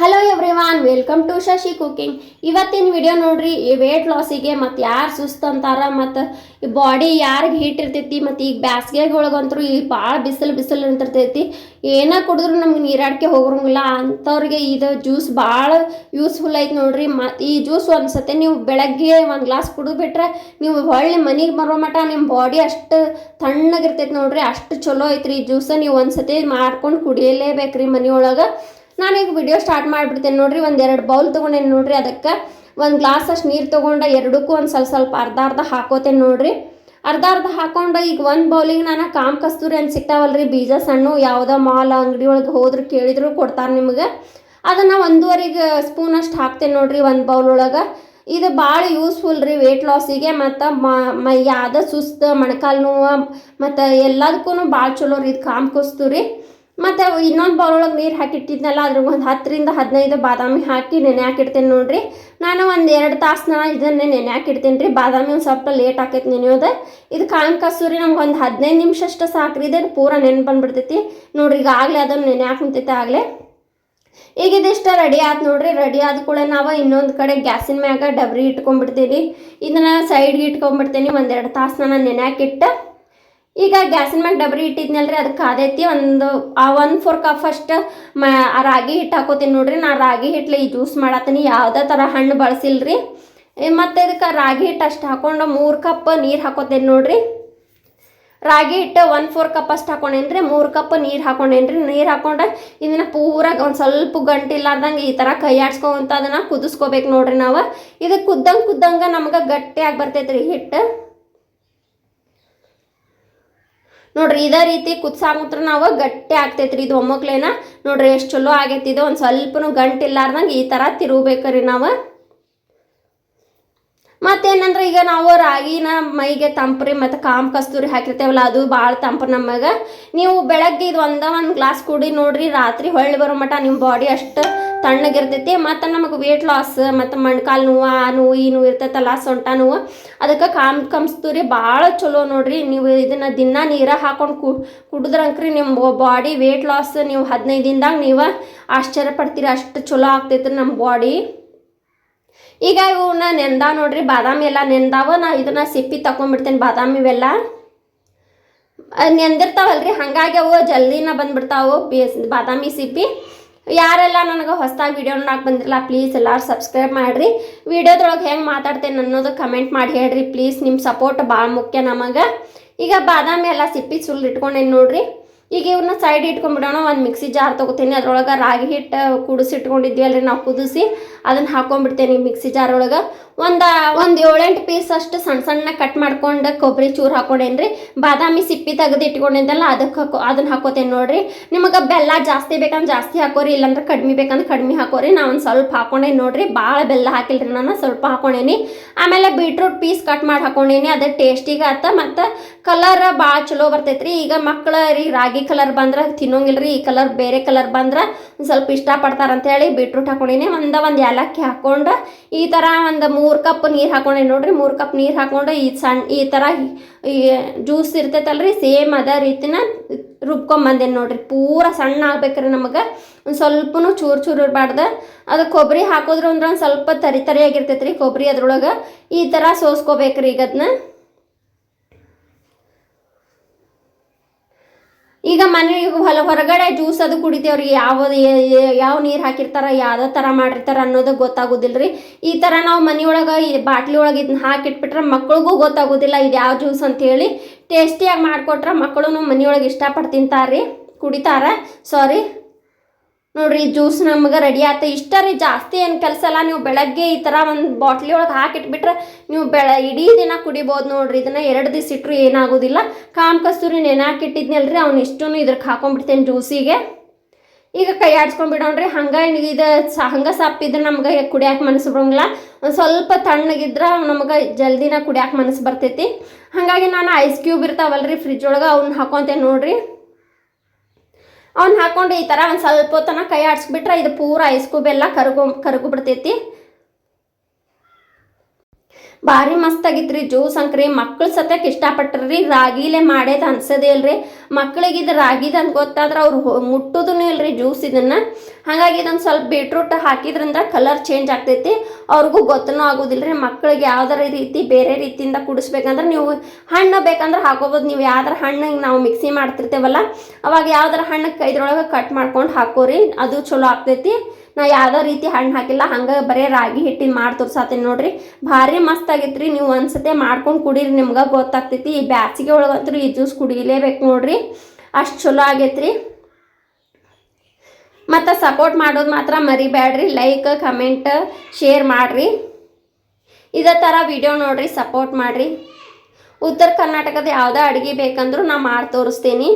Hello everyone welcome to Shashi cooking ಇವತ್ತಿನ video ನೋಡ್ರಿ, ಈ ವೇಟ್ ಲಾಸಿಗೆ ಮತ್ತು ಯಾರು ಸುಸ್ತು ಅಂತಾರ, ಮತ್ತು ಈ ಬಾಡಿ ಯಾರಿಗೆ ಹೀಟ್ ಇರ್ತೈತಿ, ಮತ್ತು ಈಗ ಬ್ಯಾಸ್ಗೆಗೆ ಒಳಗಂತೂ ಈ ಭಾಳ ಬಿಸಿಲು ಬಿಸಿಲು ಅಂತಿರ್ತೈತಿ. ಏನೇ ಕುಡಿದ್ರು ನಮ್ಗೆ ನೀರಾಡಿಕೆ ಹೋಗ್ರಂಗಿಲ್ಲ ಅಂಥವ್ರಿಗೆ ಇದು ಜ್ಯೂಸ್ ಭಾಳ ಯೂಸ್ಫುಲ್ ಐತಿ ನೋಡ್ರಿ. ಮ ಈ ಜ್ಯೂಸ್ ಒಂದು ನೀವು ಬೆಳಗ್ಗೆ ಒಂದು ಗ್ಲಾಸ್ ಕುಡಿದ್ಬಿಟ್ರೆ ನೀವು ಹೊಳ್ಳಿ ಮನೆಗೆ ಬರೋ ಮಟ ನಿಮ್ಮ ಬಾಡಿ ಅಷ್ಟು ತಣ್ಣಗಿರ್ತೈತಿ ನೋಡ್ರಿ, ಅಷ್ಟು ಚಲೋ ಐತ್ರಿ ಈ ಜ್ಯೂಸ ನೀವು ಒಂದು ಸತಿ ಮಾಡ್ಕೊಂಡು ಕುಡಿಯಲೇಬೇಕ್ರಿ ಮನೆಯೊಳಗೆ. ನಾನೀಗ ವಿಡಿಯೋ ಸ್ಟಾರ್ಟ್ ಮಾಡಿಬಿಡ್ತೇನೆ ನೋಡ್ರಿ ಒಂದು ಎರಡು ಬೌಲ್ ತೊಗೊಂಡೇನೆ ನೋಡ್ರಿ ಅದಕ್ಕೆ. ಒಂದು ಗ್ಲಾಸ್ ಅಷ್ಟು ನೀರು ತೊಗೊಂಡು ಎರಡಕ್ಕೂ ಒಂದು ಸ್ವಲ್ಪ ಸ್ವಲ್ಪ ಅರ್ಧ ಅರ್ಧ ಹಾಕೋತೇನೆ ನೋಡ್ರಿ. ಅರ್ಧ ಅರ್ಧ ಹಾಕೊಂಡು ಈಗ ಒಂದು ಬೌಲಿಗೆ ನಾನು ಕಾಮ್ ಕಸ್ತೂರಿ ಅಂತ ಸಿಗ್ತಾವಲ್ರಿ ಬೀಜ ಸಣ್ಣ, ಯಾವುದೋ ಮಾಲ್ ಅಂಗಡಿ ಒಳಗೆ ಹೋದ್ರೆ ಕೇಳಿದ್ರು ಕೊಡ್ತಾರೆ ನಿಮಗೆ. ಅದನ್ನು ಒಂದೂವರೆಗೆ ಸ್ಪೂನ್ ಅಷ್ಟು ಹಾಕ್ತೇನೆ ನೋಡ್ರಿ ಒಂದು ಬೌಲ್ ಒಳಗೆ. ಇದು ಭಾಳ ಯೂಸ್ಫುಲ್ ರೀ ವೆಯ್ಟ್ ಲಾಸಿಗೆ ಮತ್ತು ಮೈ ಯಾವ್ದು ಸುಸ್ತು, ಮೊಣಕಾಲು ನೋವು, ಮತ್ತು ಎಲ್ಲದಕ್ಕೂ ಭಾಳ ಚಲೋ ರೀ ಇದು ಕಾಮ್ ಕಸ್ತೂರಿ. ಮತ್ತು ಇನ್ನೊಂದು ಬೌಲ್ ಒಳಗೆ ನೀರು ಹಾಕಿಟ್ಟಿದ್ನಲ್ಲ, ಅದ್ರಾಗ ಒಂದು ಹತ್ತರಿಂದ ಹದಿನೈದು ಬಾದಾಮಿ ಹಾಕಿ ನೆನೆ ಹಾಕಿಡ್ತೇನೆ ನೋಡಿರಿ. ನಾನು ಒಂದು ಎರಡು ತಾಸು ಇದನ್ನೇ ನೆನೆ ಹಾಕಿಡ್ತೇನೆ ರೀ. ಬಾದಾಮಿ ಒಂದು ಸ್ವಲ್ಪ ಲೇಟ್ ಆಕೈತೆ ನೆನೆಯೋದು. ಇದು ಕಾಯಿ ಕಸೂರಿ ನಮ್ಗೆ ಒಂದು ಹದಿನೈದು ನಿಮಿಷ ಅಷ್ಟು ಸಾಕ್ರಿ ಇದು ಪೂರ ನೆನೆ ಬಂದ್ಬಿಡ್ತೈತಿ. ನೋಡ್ರಿ, ಈಗ ಆಗಲೇ ಅದನ್ನು ನೆನೆ ಹಾಕುಂತೈತೆ ಆಗಲೇ. ಈಗ ಇದಿಷ್ಟ ರೆಡಿ ಆಯ್ತು ನೋಡ್ರಿ. ರೆಡಿ ಆದ ಕೂಡ ನಾವು ಇನ್ನೊಂದು ಕಡೆ ಗ್ಯಾಸಿನ ಮ್ಯಾಗ ಡಬ್ರಿ ಇಟ್ಕೊಂಡ್ಬಿಡ್ತೀನಿ. ಇದನ್ನು ಸೈಡ್ಗೆ ಇಟ್ಕೊಂಡ್ಬಿಡ್ತೀನಿ. ಒಂದೆರಡು ತಾಸು ನಾನು ನೆನೆ ಹಾಕಿಟ್ಟು. ಈಗ ಗ್ಯಾಸಿನ ಮ್ಯಾಗ ಡಬ್ರಿ ರೀ ಅದಕ್ಕೆ ಕಾದೈತಿ ಒಂದು, ಆ ಒನ್ ಫೋರ್ ಕಪ್ ಫಸ್ಟ್ ಮ, ಆ ರಾಗಿ ಹಿಟ್ಟು ಹಾಕೋತೀನಿ ನೋಡ್ರಿ. ನಾ ರಾಗಿ ಹಿಟ್ಲೆ ಈ ಜ್ಯೂಸ್ ಮಾಡತ್ತೀನಿ ಯಾವುದೇ ಥರ ಹಣ್ಣು ಬಳಸಿಲ್ರಿ. ಮತ್ತು ಇದಕ್ಕೆ ರಾಗಿ ಹಿಟ್ಟು ಅಷ್ಟು ಹಾಕೊಂಡು ಮೂರು ಕಪ್ ನೀರು ಹಾಕೋತೇನೆ ನೋಡ್ರಿ. ರಾಗಿ ಹಿಟ್ಟು ಒನ್ ಫೋರ್ ಕಪ್ ಅಷ್ಟು ಹಾಕೊಂಡೇನ್ರಿ, ಮೂರು ಕಪ್ ನೀರು ಹಾಕೊಂಡೇನ್ರಿ. ನೀರು ಹಾಕೊಂಡೆ ಇದನ್ನ ಪೂರ ಒಂದು ಸ್ವಲ್ಪ ಗಂಟಿಲ್ಲಾರ್ದಂಗೆ ಈ ಥರ ಕೈ ಆಡ್ಸ್ಕೊಂತ ಅದನ್ನು ಕುದಿಸ್ಕೋಬೇಕು ನೋಡ್ರಿ ನಾವು. ಇದು ಕುದ್ದಂಗೆ ಕುದ್ದಂಗೆ ನಮ್ಗೆ ಗಟ್ಟಿಯಾಗಿ ಬರ್ತೈತೆ ರೀ ಹಿಟ್ಟು. ನೋಡ್ರಿ, ಇದೇ ರೀತಿ ಕುದ್ಸಾಮತ್ರ ನಾವು ಗಟ್ಟಿ ಆಗ್ತೈತ್ರಿ ಇದು ಒಮ್ಮಕ್ಲೇನ ನೋಡ್ರಿ, ಎಷ್ಟು ಚಲೋ ಆಗೈತಿ ಇದು. ಒಂದು ಸ್ವಲ್ಪನು ಗಂಟಿಲ್ಲಾರ್ದಂಗೆ ಈ ಥರ ತಿರುಗಬೇಕ್ರಿ ನಾವು. ಮತ್ತೇನಂದ್ರೆ ಈಗ ನಾವು ರಾಗಿನ ಮೈಗೆ ತಂಪ್ರಿ ಮತ್ತು ಕಾಮ್ ಕಸ್ತೂರಿ ಹಾಕಿರ್ತೇವಲ್ಲ, ಅದು ಭಾಳ ತಂಪು ನಮಗೆ. ನೀವು ಬೆಳಗ್ಗೆ ಇದು ಒಂದ ಒಂದು ಗ್ಲಾಸ್ ಕುಡಿ ನೋಡ್ರಿ, ರಾತ್ರಿ ಹೊಳ್ಳಿ ಬರೋ ಮಟ್ಟ ನಿಮ್ಮ ಬಾಡಿ ಅಷ್ಟು ತಣ್ಣಗಿರ್ತೈತಿ, ಮತ್ತು ನಮಗೆ ವೇಟ್ ಲಾಸ್ ಮತ್ತು ಮೊಣ್ಕಾಲು ನೋವು, ಆ ನೋವು, ಈ ನೋವು ಇರ್ತೈತಲ್ಲ, ಸೊಂಟ ನೋವು, ಅದಕ್ಕೆ ಕಾಮ್ ಕಮ್ಸ್ತೂರಿ ಭಾಳ ಚಲೋ ನೋಡ್ರಿ, ನೀವು ಇದನ್ನು ದಿನ ನೀರ ಹಾಕೊಂಡು ಕು ಕುಡಿದ್ರಂಕ್ರಿ ನಿಮ್ಮ ಬಾಡಿ ವೇಟ್ ಲಾಸ್ ನೀವು ಹದಿನೈದು ದಿನದಾಗ ನೀವು ಆಶ್ಚರ್ಯ ಪಡ್ತೀರಿ, ಅಷ್ಟು ಚಲೋ ಆಗ್ತೈತ್ರಿ ನಮ್ಮ ಬಾಡಿ ಈಗ ಇವನ್ನ ನೆಂದಾವ ನೋಡ್ರಿ, ಬಾದಾಮಿ ಎಲ್ಲ ನೆಂದಾವ, ನಾ ಇದನ್ನ ಸಿಪ್ಪಿ ತಗೊಂಡ್ಬಿಡ್ತೇನೆ ಬಾದಾಮಿ ಇವೆಲ್ಲ. ನೆಂದಿರ್ತಾವಲ್ರಿ, ಹಾಗಾಗಿ ಅವು ಜಲ್ದಿನ ಬಂದ್ಬಿಡ್ತಾವು, ಬೇಸ್, ಬಾದಾಮಿ ಸಿಪ್ಪಿ. ಯಾರೆಲ್ಲ ನನಗೆ ಹೊಸದಾಗಿ ವಿಡಿಯೋ ನೋಡಕ್ಕೆ ಬಂದಿರಲ್ಲ ಪ್ಲೀಸ್ ಎಲ್ಲರೂ ಸಬ್ಸ್ಕ್ರೈಬ್ ಮಾಡಿರಿ. ವಿಡಿಯೋದೊಳಗೆ ಹೆಂಗೆ ಮಾತಾಡ್ತೇನೆ ಅನ್ನೋದು ಕಮೆಂಟ್ ಮಾಡಿ ಹೇಳ್ರಿ. ಪ್ಲೀಸ್ ನಿಮ್ಮ ಸಪೋರ್ಟ್ ಭಾಳ ಮುಖ್ಯ ನಮಗೆ. ಈಗ ಬಾದಾಮಿ ಎಲ್ಲ ಸಿಪ್ಪಿ ಸುಲ್ಲು ಇಟ್ಕೊಂಡೇನು ನೋಡ್ರಿ. ಈಗ ಇವನ್ನ ಸೈಡ್ ಇಟ್ಕೊಂಡ್ಬಿಡೋಣ ಒಂದು ಮಿಕ್ಸಿ ಜಾರ್ ತೊಗೋತೀನಿ. ಅದ್ರೊಳಗೆ ರಾಗಿ ಹಿಟ್ಟು ಕುಡಿಸಿಟ್ಕೊಂಡಿದ್ವಿ ಅಲ್ರಿ ನಾವು ಕುದಿಸಿ. ಅದನ್ನು ಹಾಕೊಂಡ್ಬಿಡ್ತೇನೆ ಮಿಕ್ಸಿ ಜಾರ್ ಒಳಗೆ. ಒಂದು ಒಂದು ಏಳೆಂಟು ಪೀಸ್ ಅಷ್ಟು ಸಣ್ಣ ಸಣ್ಣ ಕಟ್ ಮಾಡ್ಕೊಂಡು ಕೊಬ್ಬರಿ ಚೂರು ಹಾಕೊಂಡೇನ್ರಿ? ಬಾದಾಮಿ ಸಿಪ್ಪಿ ತೆಗೆದು ಇಟ್ಕೊಂಡಿದ್ದಲ್ಲ ಅದಕ್ಕೆ ಹಾಕೋ ಅದನ್ನ ಹಾಕೋತೇನೆ ನೋಡ್ರಿ. ನಿಮಗೆ ಬೆಲ್ಲ ಜಾಸ್ತಿ ಬೇಕಂದ್ರೆ ಜಾಸ್ತಿ ಹಾಕೋರಿ, ಇಲ್ಲಾಂದ್ರೆ ಕಡಿಮೆ ಬೇಕಂದ್ರೆ ಕಡಿಮೆ ಹಾಕೋರಿ. ನಾ ಒಂದು ಸ್ವಲ್ಪ ಹಾಕೊಂಡೇನಿ ನೋಡ್ರಿ ಭಾಳ ಬೆಲ್ಲ ಹಾಕಿಲ್ರಿ ನಾನು, ಸ್ವಲ್ಪ ಹಾಕೊಂಡೇನಿ. ಆಮೇಲೆ ಬೀಟ್ರೂಟ್ ಪೀಸ್ ಕಟ್ ಮಾಡಿ ಹಾಕೊಂಡೇನಿ, ಅದು ಟೇಸ್ಟಿಗೆ ಆತ. ಮತ್ತು ಕಲರ್ ಭಾಳ ಚಲೋ ಬರ್ತೈತ್ರಿ. ಈಗ ಮಕ್ಳು ರೀ ರಾಗಿ ಕಲರ್ ಬಂದ್ರೆ ತಿನ್ನೋಂಗಿಲ್ರಿ, ಈ ಕಲರ್ ಬೇರೆ ಕಲರ್ ಬಂದ್ರೆ ಸ್ವಲ್ಪ ಇಷ್ಟಪಡ್ತಾರೆ ಅಂತೇಳಿ ಬೀಟ್ರೂಟ್ ಹಾಕೊಂಡಿನಿ. ಒಂದು ಒಂದು ಏಲಕ್ಕಿ ಹಾಕ್ಕೊಂಡು ಈ ಥರ ಒಂದು ಮೂರು ಕಪ್ ನೀರು ಹಾಕೊಂಡೆ ನೋಡ್ರಿ. ಮೂರು ಕಪ್ ನೀರು ಹಾಕ್ಕೊಂಡು ಈ ಸಣ್ಣ ಈ ಥರ ಈ ಜ್ಯೂಸ್ ಇರ್ತೈತಲ್ರಿ. ಸೇಮ್ ಅದೇ ರೀತಿನ ರುಬ್ಕೊಂಬಂದೇನಿ ನೋಡ್ರಿ. ಪೂರ ಸಣ್ಣ ಆಗ್ಬೇಕ್ರಿ ನಮಗೆ. ಒಂದು ಸ್ವಲ್ಪನು ಚೂರು ಚೂರು ಇರಬಾರ್ದು. ಅದು ಕೊಬ್ಬರಿ ಹಾಕೋದ್ರ ಅಂದ್ರೆ ಒಂದು ಸ್ವಲ್ಪ ತರಿ ತರಿಯಾಗಿರ್ತೈತೆ ರೀ ಕೊಬ್ಬರಿ ಅದ್ರೊಳಗೆ. ಈ ಥರ ಸೋಸ್ಕೋಬೇಕ್ರಿ ಈಗ ಅದನ್ನ ಈಗ ಮನೆ ಹೊಲ ಹೊರಗಡೆ ಜ್ಯೂಸ್ ಅದು ಕುಡಿತೇವ್ರಿ. ಯಾವ ಯಾವ ನೀರು ಹಾಕಿರ್ತಾರ, ಯಾವ್ದೋ ಥರ ಮಾಡಿರ್ತಾರ ಅನ್ನೋದು ಗೊತ್ತಾಗೋದಿಲ್ಲ ರೀ ಈ ಥರ ನಾವು ಮನೆಯೊಳಗೆ ಈ ಬಾಟ್ಲಿ ಒಳಗೆ ಇದನ್ನ ಹಾಕಿಟ್ಬಿಟ್ರೆ ಮಕ್ಳಿಗೂ ಗೊತ್ತಾಗೋದಿಲ್ಲ ಇದು ಯಾವ ಜ್ಯೂಸ್ ಅಂತೇಳಿ ಟೇಸ್ಟಿಯಾಗಿ ಮಾಡಿಕೊಟ್ರೆ ಮಕ್ಕಳು ಮನೆಯೊಳಗೆ ಇಷ್ಟಪಟ್ಟು ತಿಂತಾರೆ ಕುಡಿತಾರ. ಸಾರಿ ನೋಡ್ರಿ ಜ್ಯೂಸ್ ನಮ್ಗೆ ರೆಡಿ ಆಯ್ತು ಇಷ್ಟ ರೀ, ಜಾಸ್ತಿ ಏನು ಕೆಲಸ ಅಲ್ಲ. ನೀವು ಬೆಳಗ್ಗೆ ಈ ಥರ ಒಂದು ಬಾಟ್ಲಿ ಒಳಗೆ ಹಾಕಿಟ್ಬಿಟ್ರೆ ನೀವು ಬೆಳ, ಇಡೀ ದಿನ ಕುಡಿಬೋದು ನೋಡ್ರಿ. ಇದನ್ನು ಎರಡು ದಿವಸ ಇಟ್ಟರು ಏನಾಗೋದಿಲ್ಲ. ಕಾಮ್ ಕಸ್ತೂರಿ ನೆನಾಕಿಟ್ಟಿದ್ನಲ್ಲ ರೀ ಅವ್ನು ಇಷ್ಟೂ ಇದ್ರಕ್ಕೆ ಹಾಕೊಂಡ್ಬಿಡ್ತೇನೆ ಜ್ಯೂಸಿಗೆ ಈಗ ಕೈ ಆಡ್ಸ್ಕೊಂಡ್ಬಿಡೋಣ್ರಿ ಹಂಗೆ ಇದು ಹಂಗೆ ಸಪ್ಪಿದ್ರೆ ನಮ್ಗೆ ಕುಡಿಯೋಕೆ ಮನಸ್ಸು ಬರೋಂಗಿಲ್ಲ. ಒಂದು ಸ್ವಲ್ಪ ತಣ್ಣಗಿದ್ರೆ ನಮಗೆ ಜಲ್ದಿನ ಕುಡಿಯೋಕೆ ಮನಸ್ಸು ಬರ್ತೈತಿ. ಹಾಗಾಗಿ ನಾನು ಐಸ್ ಕ್ಯೂಬ್ ಇರ್ತಾವಲ್ರಿ ಫ್ರಿಜ್ ಒಳಗೆ ಅವ್ನ ಹಾಕೊತೇನೆ ನೋಡ್ರಿ. ಅವ್ನು ಹಾಕೊಂಡು ಈ ಥರ ಒಂದು ಸ್ವಲ್ಪ ಹೊತ್ತನ ಕೈ ಆಡಿಸ್ಬಿಟ್ರೆ ಇದು ಪೂರ ಐಸ್ ಕ್ಯೂಬ್ ಎಲ್ಲ ಕರಗು ಕರಗು ಬಿಡ್ತೈತಿ. ಭಾರಿ ಮಸ್ತ್ ಆಗಿತ್ರಿ ಜ್ಯೂಸ್ ಅಂಕ್ರಿ ಮಕ್ಳು ಸತ್ಯಕ್ಕೆ ಇಷ್ಟಪಟ್ರಿ ರಾಗಿಲೆ ಮಾಡೇದು ಅನ್ಸೋದೇ ಇಲ್ರಿ. ಮಕ್ಳಿಗೆ ಇದು ರಾಗಿದ ಅಂತ ಗೊತ್ತಾದ್ರೆ ಅವ್ರು ಮುಟ್ಟುದೂ ಇಲ್ರಿ ಜ್ಯೂಸ್ ಇದನ್ನು. ಹಾಗಾಗಿ ಇದೊಂದು ಸ್ವಲ್ಪ ಬೀಟ್ರೂಟ್ ಹಾಕಿದ್ರಿಂದ ಕಲರ್ ಚೇಂಜ್ ಆಗ್ತೈತಿ. ಅವ್ರಿಗೂ ಗೊತ್ತನೂ ಆಗೋದಿಲ್ಲ ರೀ ಮಕ್ಕಳಿಗೆ ಯಾವ್ದಾರ ರೀತಿ ಬೇರೆ ರೀತಿಯಿಂದ ಕುಡಿಸ್ಬೇಕಂದ್ರೆ ನೀವು ಹಣ್ಣು ಬೇಕಂದ್ರೆ ಹಾಕೋಬೋದು. ನೀವು ಯಾವ್ದಾರ ಹಣ್ಣಿಗೆ ನಾವು ಮಿಕ್ಸಿ ಮಾಡ್ತಿರ್ತೇವಲ್ಲ, ಅವಾಗ ಯಾವ್ದಾರ ಹಣ್ಣು ಇದ್ರೊಳಗೆ ಕಟ್ ಮಾಡ್ಕೊಂಡು ಹಾಕೋರಿ. ಅದು ಚಲೋ ಆಗ್ತೈತಿ. ನಾ ಯಾವುದೋ ರೀತಿ ಹಣ್ಣು ಹಾಕಿಲ್ಲ, ಹಂಗೆ ಬರೀ ರಾಗಿ ಹಿಟ್ಟಿನ ಮಾಡಿ ತೋರ್ಸಾತೀನಿ ನೋಡ್ರಿ. ಭಾರಿ ಮಸ್ತ್ ಆಗೈತ್ರಿ. ನೀವು ಒಂದ್ಸತಿ ಮಾಡ್ಕೊಂಡು ಕುಡೀರಿ ನಿಮ್ಗೆ ಗೊತ್ತಾಗ್ತೈತಿ. ಈ ಬ್ಯಾಸಿಗೆ ಒಳಗಂತೂ ಈ ಜ್ಯೂಸ್ ಕುಡಿಲೇಬೇಕು ನೋಡ್ರಿ. ಅಷ್ಟು ಚಲೋ ಆಗೈತ್ರಿ. ಮತ್ತು ಸಪೋರ್ಟ್ ಮಾಡೋದು ಮಾತ್ರ ಮರಿಬೇಡ್ರಿ ಲೈಕ್ ಕಮೆಂಟ್ ಶೇರ್ ಮಾಡಿರಿ. ಇದೇ ಥರ ವಿಡಿಯೋ ನೋಡಿರಿ ಸಪೋರ್ಟ್ ಮಾಡಿರಿ. ಉತ್ತರ ಕರ್ನಾಟಕದ ಯಾವುದೇ ಅಡುಗೆ ಬೇಕಂದ್ರೂ ನಾ ಮಾಡಿ ತೋರಿಸ್ತೀನಿ.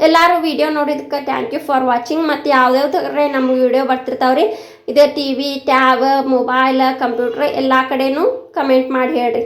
ಎಲ್ಲರೂ ವಿಡಿಯೋ ನೋಡಿದಕ್ಕೆ ಥ್ಯಾಂಕ್ ಯು ಫಾರ್ ವಾಚಿಂಗ್ ಮತ್ತು ಯಾವ್ದಾವ್ದಾರೆ ನಮ್ಮ ವಿಡಿಯೋ ಬರ್ತಿರ್ತಾವ್ರಿ. ಇದೇ T V tab mobile computer ಎಲ್ಲ ಕಡೆನೂ ಕಮೆಂಟ್ ಮಾಡಿ ಹೇಳ್ರಿ.